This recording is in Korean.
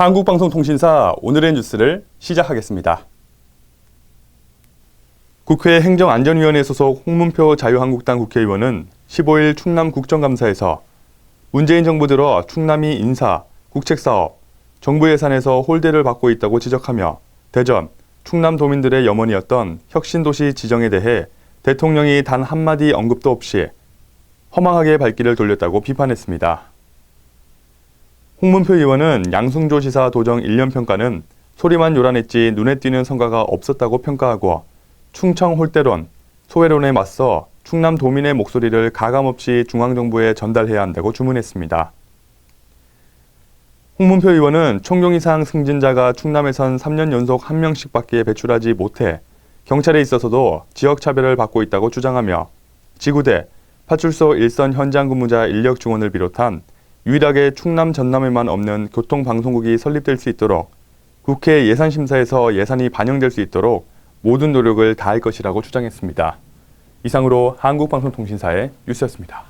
한국방송통신사 오늘의 뉴스를 시작하겠습니다. 국회 행정안전위원회 소속 홍문표 자유한국당 국회의원은 15일 충남 국정감사에서 문재인 정부 들어 충남이 인사, 국책사업, 정부 예산에서 홀대를 받고 있다고 지적하며 대전, 충남 도민들의 염원이었던 혁신도시 지정에 대해 대통령이 단 한마디 언급도 없이 허망하게 발길을 돌렸다고 비판했습니다. 홍문표 의원은 양승조 지사 도정 1년 평가는 소리만 요란했지 눈에 띄는 성과가 없었다고 평가하고 충청 홀대론, 소외론에 맞서 충남 도민의 목소리를 가감없이 중앙정부에 전달해야 한다고 주문했습니다. 홍문표 의원은 총경 이상 승진자가 충남에선 3년 연속 한 명씩밖에 배출하지 못해 경찰에 있어서도 지역 차별을 받고 있다고 주장하며 지구대, 파출소 일선 현장 근무자 인력 증원을 비롯한 유일하게 충남 전남에만 없는 교통방송국이 설립될 수 있도록 국회 예산심사에서 예산이 반영될 수 있도록 모든 노력을 다할 것이라고 주장했습니다. 이상으로 한국방송통신사의 뉴스였습니다.